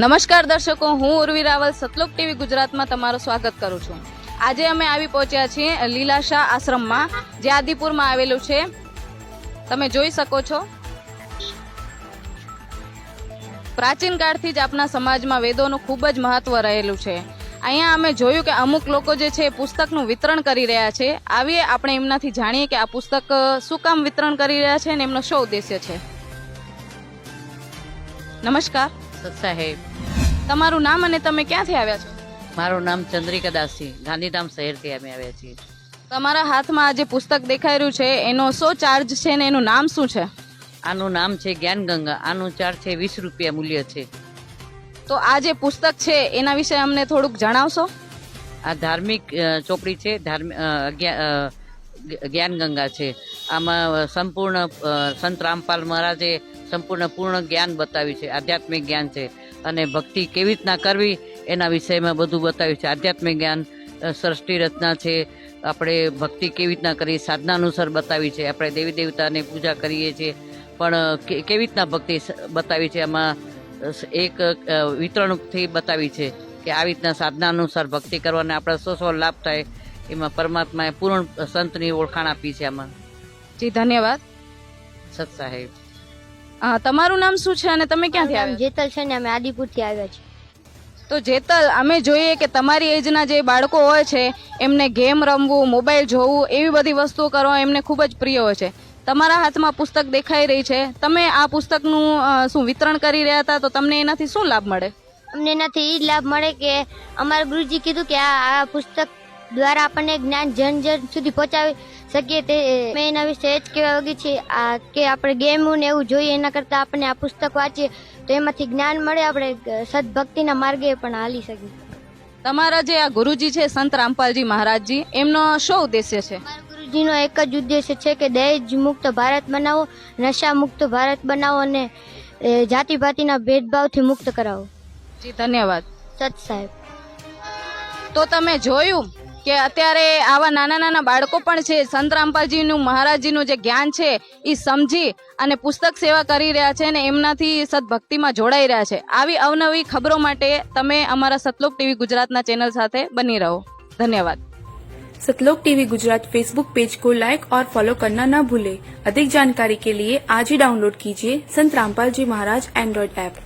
નમસ્કાર દર્શકો, હું ઉર્વી રાવલ, સતલોક ટીવી ગુજરાતમાં તમારું સ્વાગત કરું છું. આજે અમે આવી પહોંચ્યા છીએ લીલાશા આશ્રમમાં, જે આદિપુરમાં આવેલું છે. તમે જોઈ શકો છો. પ્રાચીન કાળથી જ આપણા સમાજમાં વેદોનું ખૂબ જ મહત્વ રહેલું છે. અહીંયા અમે જોયું કે અમુક લોકો જે છે પુસ્તકનું વિતરણ કરી રહ્યા છે. આવીએ આપણે એમનાથી જાણીએ કે આ પુસ્તક શું કામ વિતરણ કરી રહ્યા છે અને એમનો શો ઉદ્દેશ્ય છે. નમસ્કાર. સાહેબ. તમારું નામ અને તમે ક્યાંથી આવ્યા છો? મારું નામ ચંદ્રિકા દાસી. ગાંધીધામ શહેરથી અમે આવ્યા છીએ. તમારા હાથમાં આ જે પુસ્તક દેખાઈ રહ્યું છે એનો શો ચાર્જ છે ને એનું નામ શું છે? આનું નામ છે જ્ઞાન ગંગા આનું ચાર્જ છે વીસ રૂપિયા મૂલ્ય છે. તો આ જે પુસ્તક છે એના વિશે અમને થોડુંક જણાવશો? આ ધાર્મિક ચોપડી છે ધાર્મિક જ્ઞાન ગંગા છે. આમાં સંપૂર્ણ સંત રામપાલ મહારાજે સંપૂર્ણ પૂર્ણ જ્ઞાન બતાવ્યું છે આધ્યાત્મિક જ્ઞાન છે. અને ભક્તિ કેવી રીતના કરવી એના વિષયમાં બધું બતાવ્યું છે. આધ્યાત્મિક જ્ઞાન સૃષ્ટિ રચના છે. આપણે ભક્તિ કેવી રીતના કરી સાધના અનુસાર બતાવી છે. આપણે દેવી દેવતાની પૂજા કરીએ છીએ. પણ કેવી રીતના ભક્તિ બતાવી છે? એમાં એક વિતરણથી બતાવી છે કે આવી રીતના સાધના અનુસાર ભક્તિ કરવાને આપણે શું શું લાભ થાય. એમાં પરમાત્માએ પૂર્ણ સંતની ઓળખાણ આપી છે આમાં. જી ધન્યવાદ. સત સાહેબ. અ, તમારું નામ શું છે અને તમે ક્યાંથી આવ્યા? જેતલ છે ને અમે આદિપુરથી આવ્યા છીએ. તો જેતલ અમે જોઈએ કે તમારી એજના જે બાળકો હોય છે એમને ગેમ રમવું મોબાઈલ જોવું એવી બધી વસ્તુઓ કરવા એમને ખૂબ જ પ્રિય હોય છે. તમારા હાથમાં પુસ્તક દેખાઈ રહી છે. તમે આ પુસ્તકનું શું વિતરણ કરી રહ્યા હતા? તો તમને એનાથી શું લાભ મળે? અમને એનાથી એ જ લાભ મળે કે અમારા ગુરુજી કીધું કે આ આ પુસ્તક દ્વારા આપણને જ્ઞાન જન જન સુધી પહોંચાવી શકીએ તે મેં એના વિશે એ જ કહેવા માંગી છે આ કે આપણે ગેમો ને એવું જોઈએ એના કરતાં આપણને આ પુસ્તક વાંચીએ તો એમાંથી જ્ઞાન મળે આપણે સદભક્તિના માર્ગે પણ હાલી શકીએ. તમારા જે આ ગુરુજી છે સંત રામપાલજી મહારાજજી એમનો શું ઉદ્દેશ્ય છે? ગુરુજીનો એક જ ઉદ્દેશ્ય છે કે દહેજ મુક્ત ભારત બનાવો નશા મુક્ત ભારત બનાવો અને જાતિ ભાતિના ભેદભાવથી મુક્ત કરાવો. જી ધન્યવાદ. સત સાહેબ. તો તમે જોયું કે અત્યારે આવા નાના નાના બાળકો પણ છે સંત રામપાલજીનું મહારાજજીનું જે જ્ઞાન છે એ સમજી અને પુસ્તક સેવા કરી રહ્યા છે અને એમનાથી સદભક્તિમાં જોડાઈ રહ્યા છે આવી અવનવી ખબરો માટે તમે અમારા સતલોક ટીવી ગુજરાતના ચેનલ સાથે બની રહો ધન્યવાદ Satlok TV Gujarat Facebook page को लाइक और फॉलो करना न भूलें अधिक जानकारी के लिए आज ही डाउनलोड कीजिए संत रामपाल जी महाराज एंड्रॉइड ऐप